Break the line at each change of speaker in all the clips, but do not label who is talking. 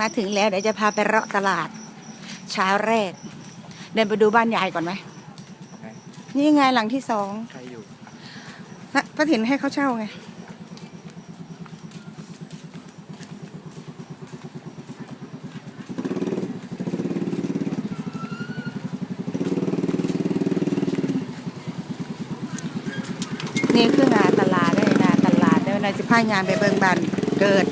มาถึงแล้วเดี๋ยวจะพาไปเลาะตลาด เช้าแรก เดินไปดูบ้านยายก่อนไหมนี่ไงหลังที่สอง
ใครอยู่
นะป้าถิ่นให้เขาเช่าไงนี่คืองานตลาดเด้องานตลาดเด้อนายสิพายงานไปเบิงบันเกิด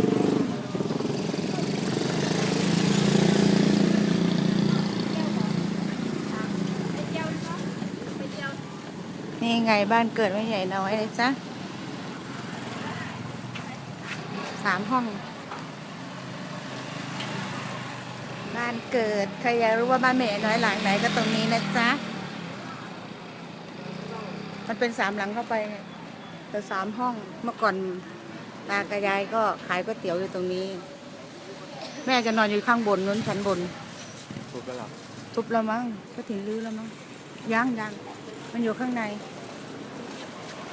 นี่ไงบ้านเกิดไม่ใหญ่น้อยเลยจ้ะสามห้อง บ้านเกิด ใครอยากรู้ว่าบ้านแม่ใหญ่น้อยหลังไหนก็ตรงนี้นะจ๊ะ มันเป็นสามหลังเข้าไปไงแต่สามห้องเมื่อก่อนตากับยายก็ขายก๋วยเตี๋ยวอยู่ตรงนี้ แม่จะนอนอยู่ข้างบนนู้นชั้นบน
ถูกแล้วหรอ
ทุบแล้วมั้งก็ถึงรื้อแล้วมั้งยังยังมันอยู่ข้างใน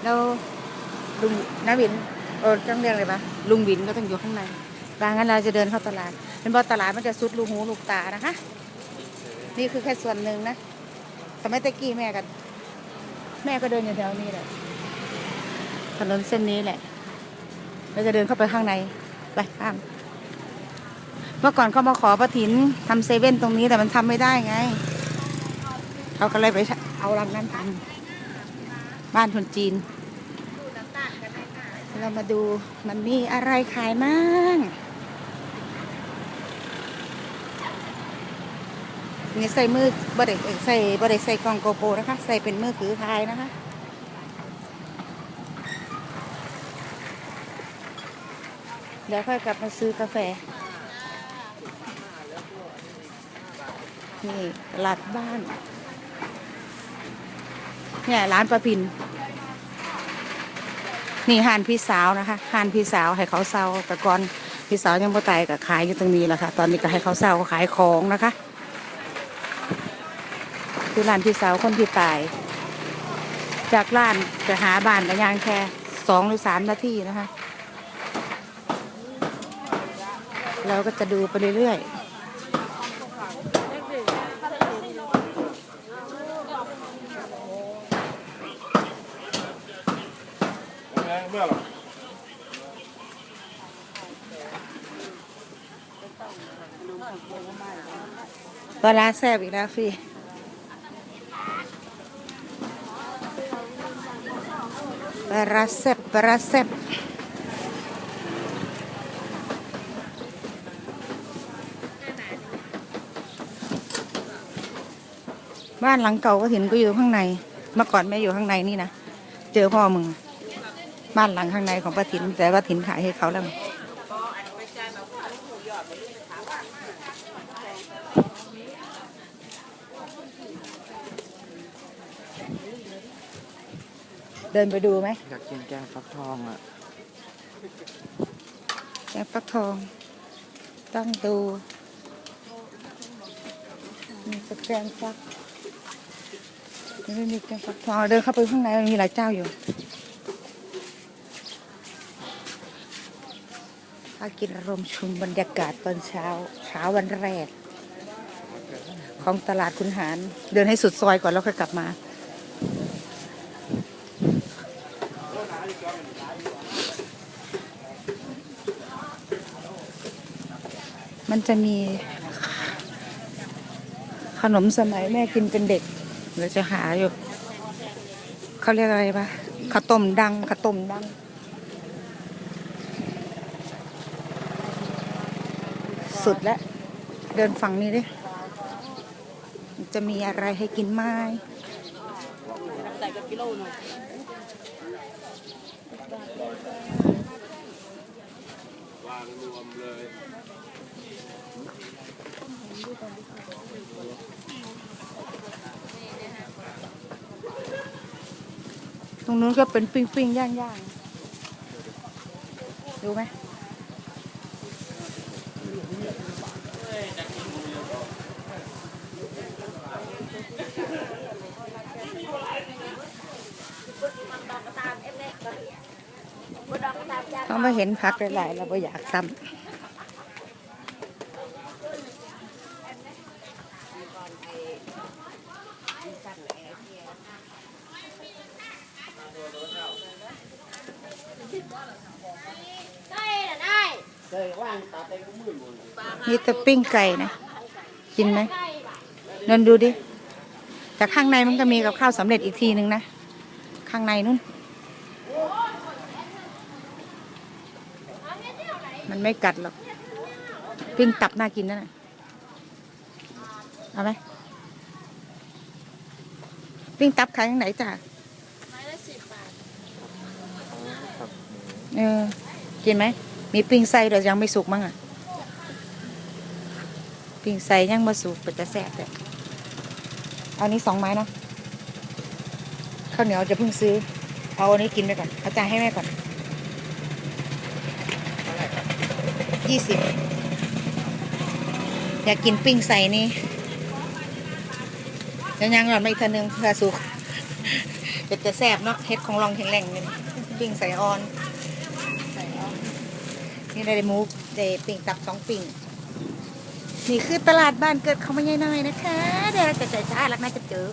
แล้วลุงนาวินเออต้องเรียกอะไรปะลุงวินก็ต้องอยู่ข้างในบางงั้นเราจะเดินเข้าตลาดเป็นเพราะตลาดมันจะสุดลูกหูลูกตานะคะ นี่คือแค่ส่วนหนึ่งนะสมัยตะกี้แม่กัน แม่ก็เดินอยู่แถวนี้แหละถนนเส้นนี้แหละ เราจะเดินเข้าไปข้างในไปข้ามเมื่อก่อนเขามาขอประถินทำเซเว่นตรงนี้แต่มันทำไม่ได้ไง เขาก็เลยไปเอารังนั้นทำ บ้านคนจีน เรามาดูมันมีอะไรขายมั่งนี่ใส่มือบ่ได้ใส่บ่ได้ใส่กล่องโกโปนะคะ ใส่เป็นมือถือถ่ายนะคะเดี๋ยวค่อยกลับมาซื้อกาแฟ นี่ตลาดบ้าน เนี่ยร้านประพิน นี่หานพี่สาวนะคะหานพี่สาวให้เขาเศร้าแต่ก่อนพี่สาวยังบ่ตายก็ขายอยู่ตรงนี้แหละค่ะ ตอนนี้ก็ให้เขาเศร้าขายของนะคะคือร้านพี่สาวคนที่ตาย จากร้านไปหาบ้านก็ย่างแค่สองหรือสามนาทีนะคะ เราก็จะดูไปเรื่อยๆ
เมื่อหรอ
ปลาราแซ่บอีกแล้วพี่ปลาราแซ่บปลาราแซ่บบ้านหลังเก่าก็เห็นก็อยู่ข้างใน เมื่อก่อนแม่อยู่ข้างในนี่นะ เจอพ่อมึง บ้านหลังข้างในของป้าถิน แต่ว่าถินขายให้เขาแล้วเดินไปดูไหม
อยากกินแกงฟักทองอะ
แกงฟักทอง ต้องดูมีสแกงฟักไม่มีแกงฟักทองเดินเข้าไปข้างในมันมีหลายเจ้าอยู่ พากินอารมณ์ชมบรรยากาศตอนเช้าเช้าวันแรก ของตลาดคุณหาร เดินให้สุดซอยก่อนแล้วค่อยกลับมา มันจะมี ขนมสมัยแม่กินเป็นเด็กเดี๋ยวจะหาอยู่ เขาเรียกอะไรปะข้าวต้มดังข้าวต้มดัง สุดแล้ว เดินฝั่งนี้ดิมันจะมีอะไรให้กินไหมตรงนู้นก็เป็นปิ้งปิ้งย่างย่างดูไหม เห็นพักหลายๆเราบ่อยากซ้ำนี่ตะปิ้งไก่นะกินไหมนนดูดิแต่ข้างในมันก็มีกับข้าวสำเร็จอีกทีนึงนะ ข้างในนู่น มันไม่กัดหรอกปิ้งตับน่ากินนั่นน่ะเอาไหมปิ้งตับขายที่ไหนจ้ะ
ครับ
เออกินไหม มีปิ้งไส้แต่ยังไม่สุกมั้งอะ ปิ้งไส้ยังมาสุกเป็นจะแซ่บเลยเอานี้สองไม้เนาะข้าวเหนียวจะเพิ่งซื้อ เอาอันนี้กินไปก่อน เอาจ่ายให้แม่ก่อน ยี่สิบอยากกินปิ้งไส้นี่เดี๋ยวยังก่อนมาอีกทีนึงเพื่อสุกเป็นจะแซ่บเนาะเฮ็ดของลองแข็งแรงนี่ปิ้งใส่ออนนี่ได้หมูได้ปิ่งตับสองปิ่งนี่คือตลาดบ้านเกิดเขาไม่ใช่น้อยนะคะเดี๋ยวเราจะใจจ้าลักน่าจะเจอ